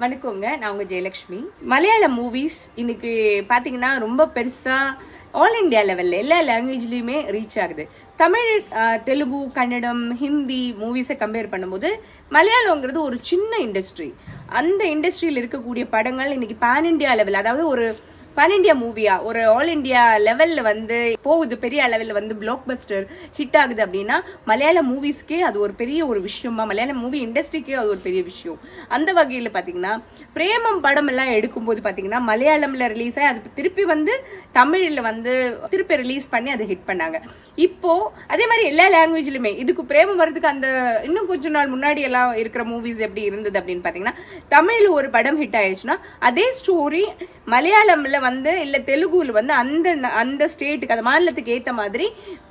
வணக்கங்க நான் உங்கள் ஜெயலக்ஷ்மி. மலையாள மூவிஸ் இன்னைக்கு பார்த்தீங்கன்னா ரொம்ப பெருசாக ஆல் இந்தியா லெவலில் எல்லா லாங்குவேஜ்லேயுமே ரீச் ஆகுது. தமிழ் தெலுங்கு கன்னடம் ஹிந்தி மூவிஸை கம்பேர் பண்ணும்போது மலையாளங்கிறது ஒரு சின்ன இண்டஸ்ட்ரி அந்த இண்டஸ்ட்ரியில் இருக்கக்கூடிய படங்கள் இன்றைக்கி பேன் இண்டியா லெவல் அதாவது ஒரு பன் இந்தியா மூவியா ஒரு ஆல் இந்தியா லெவலில் வந்து போகுது பெரிய லெவலில் வந்து பிளாக் பஸ்டர் ஹிட் ஆகுது அப்படின்னா மலையாள மூவிஸ்க்கே அது ஒரு பெரிய ஒரு விஷயமா மலையாள மூவி இண்டஸ்ட்ரிக்கே அது ஒரு பெரிய விஷயம். அந்த வகையில் பார்த்தீங்கன்னா பிரேமம் படம் எல்லாம் எடுக்கும்போது பார்த்தீங்கன்னா மலையாளம்ல ரிலீஸ் ஆகி அது திருப்பி வந்து தமிழில் வந்து திருப்பி ரிலீஸ் பண்ணி அதை ஹிட் பண்ணாங்க. இப்போ அதே மாதிரி எல்லா லாங்குவேஜ்லையுமே இதுக்கு பிரேமம் வர்றதுக்கு அந்த இன்னும் கொஞ்ச நாள் முன்னாடி எல்லாம் இருக்கிற மூவிஸ் எப்படி இருந்தது அப்படின்னு பார்த்தீங்கன்னா தமிழில் ஒரு படம் ஹிட் ஆயிடுச்சுன்னா அதே ஸ்டோரி மலையாளம்ல வந்து இல்லை தெலுங்குவில் வந்து அந்த அந்த ஸ்டேட்டுக்கு அந்த மாநிலத்துக்கு ஏற்ற மாதிரி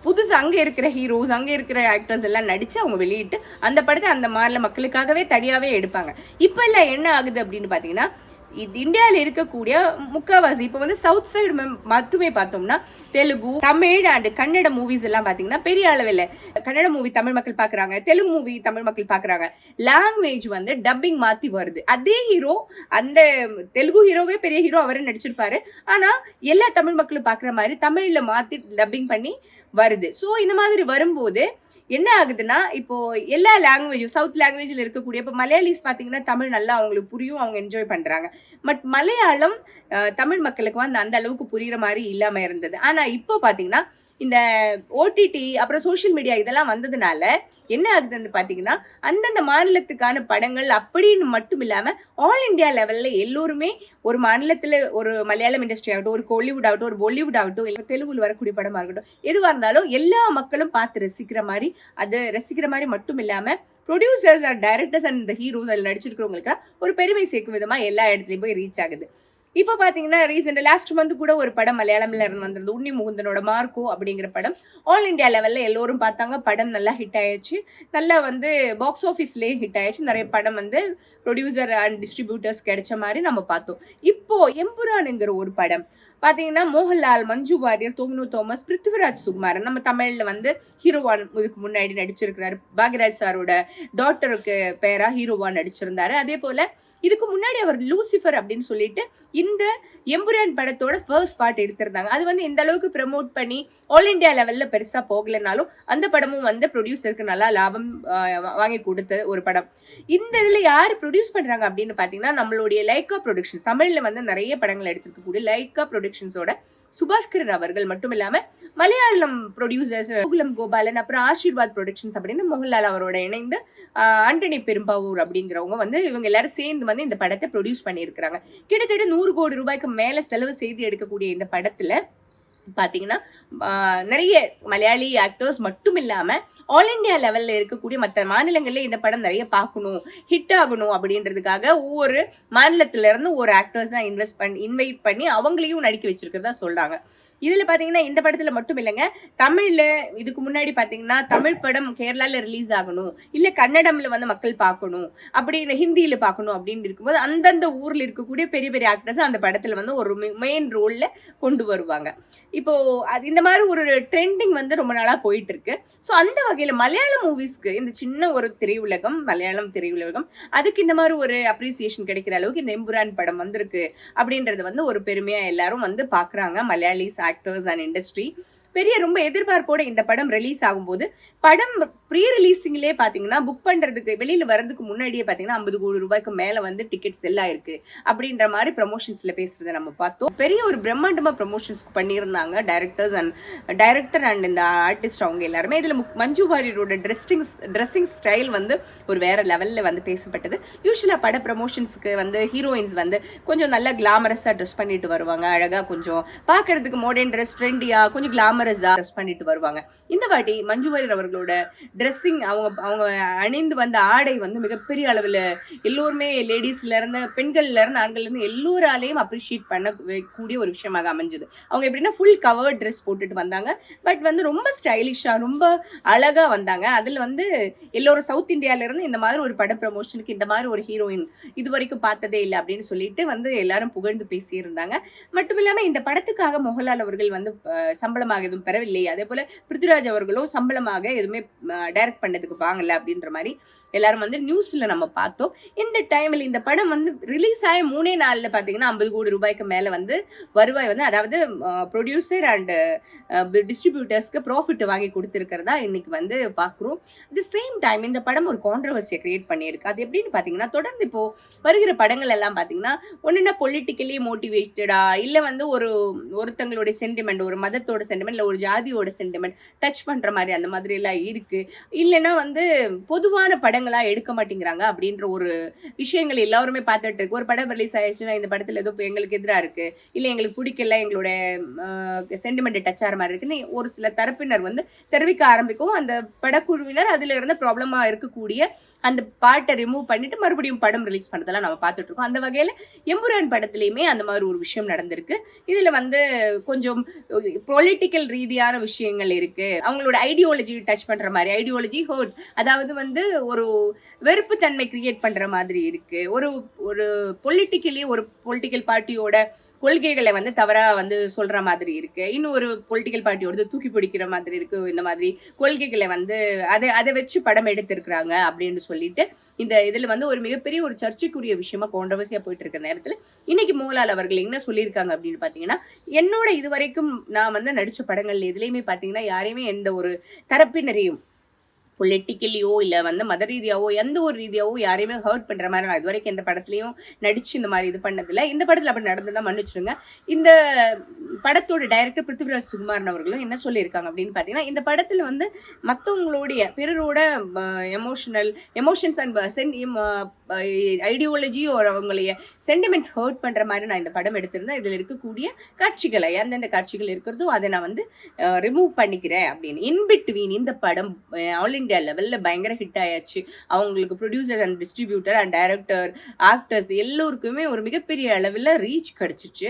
புதுசு அங்கே இருக்கிற ஹீரோஸ் அங்கே இருக்கிற ஆக்டர்ஸ் எல்லாம் நடித்து அவங்க வெளியிட்டு அந்த படத்தை அந்த மாநில மக்களுக்காகவே தனியாகவே எடுப்பாங்க. இப்போ எல்லாம் என்ன ஆகுது அப்படின்னு பார்த்தீங்கன்னா இது இந்தியாவில் இருக்கக்கூடிய முக்கால்வாசி இப்போ வந்து சவுத் சைடு மட்டுமே பார்த்தோம்னா தெலுங்கு தமிழ் அண்ட் கன்னட மூவிஸ் எல்லாம் பார்த்தீங்கன்னா பெரிய அளவில் கன்னட மூவி தமிழ் மக்கள் பார்க்குறாங்க தெலுங்கு மூவி தமிழ் மக்கள் பார்க்குறாங்க. லாங்குவேஜ் வந்து டப்பிங் மாற்றி வருது. அதே ஹீரோ அந்த தெலுங்கு ஹீரோவே பெரிய ஹீரோ அவரே நடிச்சிருப்பாரு. ஆனால் எல்லா தமிழ் மக்களும் பார்க்குற மாதிரி தமிழில் மாற்றி டப்பிங் பண்ணி வருது. ஸோ இந்த மாதிரி வரும்போது என்ன ஆகுதுன்னா இப்போ எல்லா லாங்குவேஜும் சவுத் லாங்குவேஜில் இருக்கக்கூடிய இப்போ மலையாளிஸ் பார்த்தீங்கன்னா தமிழ் நல்லா அவங்களுக்கு புரியும் அவங்க என்ஜாய் பண்ணுறாங்க பட் மலையாளம் தமிழ் மக்களுக்கு வந்து அந்த அளவுக்கு புரிகிற மாதிரி இல்லாமல் இருந்தது. ஆனால் இப்போ பார்த்தீங்கன்னா இந்த ஓடிடி அப்புறம் சோஷியல் மீடியா இதெல்லாம் வந்ததுனால என்ன ஆகுதுன்னு பார்த்தீங்கன்னா அந்தந்த மாநிலத்துக்கான படங்கள் அப்படின்னு மட்டும் இல்லாமல் ஆல் இந்தியா லெவலில் எல்லோருமே ஒரு மாநிலத்தில் ஒரு மலையாளம் இண்டஸ்ட்ரி ஆகட்டும் ஒரு கோலிவுட் ஆகட்டும் ஒரு பாலிவுட் ஆகட்டும் இல்லை தெலுங்குல வரக்கூடிய படமாக இருக்கட்டும் எதுவாக இருந்தாலும் எல்லா மக்களும் பார்த்து ரசிக்கிற மாதிரி அது ரசிக்கிற மாதிரி மட்டும் இல்லாமல் ப்ரொடியூசர்ஸ் அண்ட் டைரக்டர்ஸ் அண்ட் இந்த ஹீரோஸ் அதில் நடிச்சிருக்கிறவங்களுக்கு ஒரு பெருமை சேர்க்கும் விதமாக எல்லா இடத்துலையும் போய் ரீச் ஆகுது. இப்போ பார்த்தீங்கன்னா ரீசெண்ட் லாஸ்ட் மந்த் கூட ஒரு படம் மலையாளமில் இருந்து வந்திருந்தது. உன்னி முகுந்தனோட மார்க்கோ அப்படிங்கிற படம். ஆல் இந்தியா லெவலில் எல்லோரும் பார்த்தாங்க. படம் நல்லா ஹிட் ஆயிடுச்சு. நல்லா வந்து பாக்ஸ் ஆஃபீஸ்லேயே ஹிட் ஆயிடுச்சு. நிறைய படம் வந்து ப்ரொடியூசர் அண்ட் டிஸ்ட்ரிபியூட்டர்ஸ் கிடைச்ச மாதிரி நம்ம பார்த்தோம். இப்போ எம்புரானுங்கிற ஒரு படம். பார்த்தீங்கன்னா மோகன்லால் மஞ்சு வாரியர் தோமினு தோமஸ் பிருத்திவிராஜ் சுகுமாரன். நம்ம தமிழில் வந்து ஹீரோவான் இதுக்கு முன்னாடி நடிச்சிருக்கிறாரு. பாக்யராஜ் சாரோட டாக்டருக்கு பேராக ஹீரோவா நடிச்சிருந்தாரு. அதே போல் இதுக்கு முன்னாடி அவர் லூசிஃபர் அப்படின்னு சொல்லிட்டு இந்த எம்புரான் படத்தோட ஃபர்ஸ்ட் பார்ட் எடுத்திருந்தாங்க. அது வந்து இந்த அளவுக்கு ப்ரமோட் பண்ணி ஆல் இந்தியா லெவலில் பெருசாக போகலைனாலும் அந்த படமும் வந்து ப்ரொடியூசருக்கு நல்லா லாபம் வாங்கி கொடுத்த ஒரு படம். இந்த இதில் யார் ப்ரொடியூஸ் பண்ணுறாங்க அப்படின்னு பார்த்தீங்கன்னா நம்மளுடைய லைக்கா ப்ரொடக்ஷன் தமிழில் வந்து நிறைய படங்கள் எடுத்திருக்கக்கூடிய லைக்கா ப்ரொடக்ஷன் ப்ரொடக்ஷன்ஸோட சுபாஷ்கரன் அவர்கள் மட்டும் இல்லாம மலையாளம் ப்ரொடியூசர்ஸ் கோகுலம் கோபாலன் அப்புறம் ஆசீர்வாத் ப்ரொடக்ஷன்ஸ் அப்படின்னு மோகன்லால் அவரோட இணைந்து ஆண்டனி பெரும்பாவூர் அப்படிங்கிறவங்க வந்து இவங்க எல்லாரும் சேர்ந்து வந்து இந்த படத்தை ப்ரொடியூஸ் பண்ணியிருக்கிறாங்க. கிட்டத்தட்ட நூறு கோடி ரூபாய்க்கு மேல செலவு செய்து எடுக்கக்கூடிய இந்த படத்துல பார்த்தீங்கன்னா நிறைய மலையாளி ஆக்டர்ஸ் மட்டும் இல்லாமல் ஆல் இந்தியா லெவலில் இருக்கக்கூடிய மற்ற மாநிலங்களில் இந்த படம் நிறைய பார்க்கணும் ஹிட் ஆகணும் அப்படின்றதுக்காக ஒவ்வொரு மாநிலத்திலேருந்து ஒரு ஆக்டர்ஸாக இன்வெஸ்ட் பண்ணி இன்வைட் பண்ணி அவங்களையும் நடிக்க வச்சிருக்கிறதா சொல்கிறாங்க இதில் பார்த்தீங்கன்னா இந்த படத்தில் மட்டும் இல்லைங்க தமிழில் இதுக்கு முன்னாடி பார்த்தீங்கன்னா தமிழ் படம் கேரளாவில் ரிலீஸ் ஆகணும் இல்லை கன்னடமில் வந்து மக்கள் பார்க்கணும் அப்படி இந்த ஹிந்தியில் பார்க்கணும் அப்படின்னு இருக்கும்போது அந்தந்த ஊரில் இருக்கக்கூடிய பெரிய பெரிய ஆக்டர்ஸ் அந்த படத்தில் வந்து ஒரு மெயின் ரோலில் கொண்டு வருவாங்க. இப்போ அது இந்த மாதிரி ஒரு ட்ரெண்டிங் வந்து ரொம்ப நாளாக போயிட்டு இருக்கு ஸோ அந்த வகையில் மலையாள மூவிஸ்க்கு இந்த சின்ன ஒரு திரையுலகம் மலையாளம் திரையுலகம் அதுக்கு இந்த மாதிரி ஒரு அப்ரிசியேஷன் கிடைக்கிற அளவுக்கு இந்த எம்புரான் படம் வந்திருக்கு அப்படின்றது வந்து ஒரு பெருமையாக எல்லாரும் வந்து பார்க்குறாங்க மலையாளிஸ் ஆக்டர்ஸ் அண்ட் இண்டஸ்ட்ரி பெரிய ரொம்ப எதிர்பார்ப்போட இந்த படம் ரிலீஸ் ஆகும்போது படம் ப்ரீ ரிலீஸிங்லேயே பார்த்தீங்கன்னா புக் பண்ணுறதுக்கு வெளியில் வர்றதுக்கு முன்னாடியே பார்த்தீங்கன்னா ஐம்பது கோடி ரூபாய்க்கு மேலே வந்து டிக்கெட் செல் ஆயிருக்கு. அப்படின்ற மாதிரி ப்ரமோஷன்ஸில் பேசுறதை நம்ம பார்த்தோம். பெரிய ஒரு பிரம்மாண்டமாக ப்ரமோஷன்ஸ் பண்ணியிருந்தாங்க. டைரக்டர்ஸ் அண்ட் டைரக்டர் அண்ட் இந்த ஆர்டிஸ்ட் அவங்க எல்லாருமே. இதில் மஞ்சு வாரியரோட ட்ரெஸ்ஸிங் ட்ரெஸ்ஸிங் ஸ்டைல் வந்து ஒரு வேற லெவலில் வந்து பேசப்பட்டது. யூஸ்வலாக பட ப்ரமோஷன்ஸுக்கு வந்து ஹீரோயின்ஸ் வந்து கொஞ்சம் நல்லா கிளாமரஸாக ட்ரெஸ் பண்ணிட்டு வருவாங்க. அழகாக கொஞ்சம் பார்க்கறதுக்கு மாடர்ன் ட்ரெஸ் ட்ரெண்டியாக கொஞ்சம் கிளாமரஸாக ட்ரெஸ் பண்ணிட்டு வருவாங்க. இந்த வாட்டி மஞ்சு வாரியர் அவர்களோட ட்ரெஸ்ஸிங் அவங்க அவங்க அணிந்து வந்த ஆடை வந்து மிகப்பெரிய அளவில் எல்லோருமே லேடிஸ்ல இருந்து பெண்கள்ல இருந்து இருந்து எல்லோராலையும் அப்ரிஷியேட் பண்ண கூடிய ஒரு விஷயமாக அமைஞ்சது. அவங்க எப்படின்னா ஃபுல் ஃபுல் கவர்ட் ட்ரெஸ் போட்டுட்டு வந்தாங்க. பட் வந்து ரொம்ப ஸ்டைலிஷாக ரொம்ப அழகாக வந்தாங்க. அதில் வந்து எல்லோரும் சவுத் இந்தியாவிலேருந்து இந்த மாதிரி ஒரு பட ப்ரமோஷனுக்கு இந்த மாதிரி ஒரு ஹீரோயின் இது வரைக்கும் பார்த்ததே இல்லை அப்படின்னு சொல்லிட்டு வந்து எல்லாரும் புகழ்ந்து பேசியிருந்தாங்க. மட்டும் இல்லாமல் இந்த படத்துக்காக மோகன்லால் அவர்கள் வந்து சம்பளமாக எதுவும் பெறவில்லை. அதே போல் பிருத்திராஜ் அவர்களும் சம்பளமாக எதுவுமே டைரக்ட் பண்ணதுக்கு வாங்கல அப்படின்ற மாதிரி எல்லாரும் வந்து நியூஸில் நம்ம பார்த்தோம். இந்த டைமில் இந்த படம் வந்து ரிலீஸ் ஆகி மூணே நாளில் பார்த்தீங்கன்னா ஐம்பது கோடி ரூபாய்க்கு மேலே வந்து வருவாய் வந்து அதாவது ப்ரொடியூசர் அண்டு டிஸ்ட்ரிபியூட்டர்ஸ்க்கு ப்ராஃபிட் வாங்கி கொடுத்துருக்கிறதா இன்னைக்கு வந்து பார்க்குறோம் தி சேம் டைம் இந்த படம் ஒரு கான்ட்ரவர்சியை கிரியேட் பண்ணியிருக்கு. அது எப்படின்னு பார்த்தீங்கன்னா தொடர்ந்து இப்போ வருகிற படங்கள் எல்லாம் பார்த்தீங்கன்னா என்ன பொலிட்டிக்கலி மோட்டிவேட்டடா இல்லை வந்து ஒரு ஒருத்தங்களுடைய சென்டிமெண்ட் ஒரு மதத்தோட சென்டிமெண்ட் இல்லை ஒரு ஜாதியோட சென்டிமெண்ட் டச் பண்ணுற மாதிரி அந்த மாதிரி எல்லாம் இல்லைன்னா வந்து பொதுவான படங்களாக எடுக்க மாட்டேங்கிறாங்க அப்படின்ற ஒரு விஷயங்கள் எல்லாருமே பார்த்துட்டு இருக்கு. ஒரு படம் ரிலீஸ் ஆயிடுச்சுன்னா இந்த படத்தில் ஏதோ எங்களுக்கு எதிராக இருக்குது இல்லை எங்களுக்கு பிடிக்கல எங்களோட சென்டிமெண்ட் டச் ஆகிற மாதிரி இருக்குன்னு ஒரு சில தரப்பினர் வந்து தெரிவிக்க ஆரம்பிக்கவும் அந்த படக்குழுவினர் அதில் இருந்த ப்ராப்ளமாக இருக்கக்கூடிய அந்த பாட்டை ரிமூவ் பண்ணிட்டு மறுபடியும் படம் ரிலீஸ் பண்ணதெல்லாம் நம்ம பார்த்துட்டு இருக்கோம். அந்த வகையில் எம்புரான் படத்துலையுமே அந்த மாதிரி ஒரு விஷயம் நடந்திருக்கு. இதில் வந்து கொஞ்சம் பொலிட்டிக்கல் ரீதியான விஷயங்கள் இருக்கு. அவங்களோட ஐடியாலஜி டச் பண்ற மாதிரி ஐடியாலஜி ஹோட் அதாவது வந்து ஒரு வெறுப்பு தன்மை கிரியேட் பண்ற மாதிரி இருக்கு. ஒரு ஒரு பொலிட்டிக்கலி ஒரு பொலிட்டிக்கல் பார்ட்டியோட கொள்கைகளை வந்து தவறா வந்து சொல்ற மாதிரி இருக்கு இன்னும் ஒரு பொலிட்டிக்கல் பார்ட்டியோட தூக்கி பிடிக்கிற மாதிரி இருக்கு. இந்த மாதிரி கொள்கைகளை வந்து அதை அதை வச்சு படம் எடுத்திருக்கிறாங்க அப்படின்னு சொல்லிட்டு இந்த இதுல வந்து ஒரு மிகப்பெரிய ஒரு சர்ச்சைக்குரிய விஷயமா கான்ட்ரவர்சியா போயிட்டு இருக்க நேரத்துல இன்னைக்கு மோகன்லால் அவர்கள் என்ன சொல்லியிருக்காங்க அப்படின்னு பாத்தீங்கன்னா என்னோட இதுவரைக்கும் நான் வந்து நடிச்ச படங்கள் எதுலையுமே பாத்தீங்கன்னா யாரையுமே எந்த ஒரு தரப்பினரையும் பொலிட்டிக்கலியோ இல்லை வந்து மத ரீதியாவோ எந்த ஒரு ரீதியாவோ யாரையுமே ஹர்ட் பண்ணுற மாதிரி நான் இது வரைக்கும் எந்த படத்துலையும் நடித்து இந்த மாதிரி இது பண்ணதில்லை. இந்த படத்தில் அப்படி நடந்ததா மன்னிச்சிருங்க இந்த படத்தோட டைரக்டர் பிருத்திவிராஜ் சுகுமாரன் அவர்களும் என்ன சொல்லியிருக்காங்க அப்படின்னு பார்த்தீங்கன்னா இந்த படத்தில் வந்து மற்றவங்களுடைய பிறரோட எமோஷனல் எமோஷன்ஸ் அண்ட் சென் ஐடியாலஜி ஒரு அவங்களுடைய சென்டிமெண்ட்ஸ் ஹர்ட் பண்ணுற மாதிரி நான் இந்த படம் எடுத்திருந்தேன். இதில் இருக்கக்கூடிய காட்சிகளை எந்தெந்த காட்சிகள் இருக்கிறதோ அதை நான் வந்து ரிமூவ் பண்ணிக்கிறேன் அப்படின்னு. இன்பிட்வீன் இந்த படம் ஆல் இந்தியா லெவலில் பயங்கர ஹிட் ஆயாச்சு. அவங்களுக்கு producer and distributor and director actors எல்லோருக்குமே ஒரு மிகப்பெரிய அளவில் ரீச் கிடச்சிச்சு.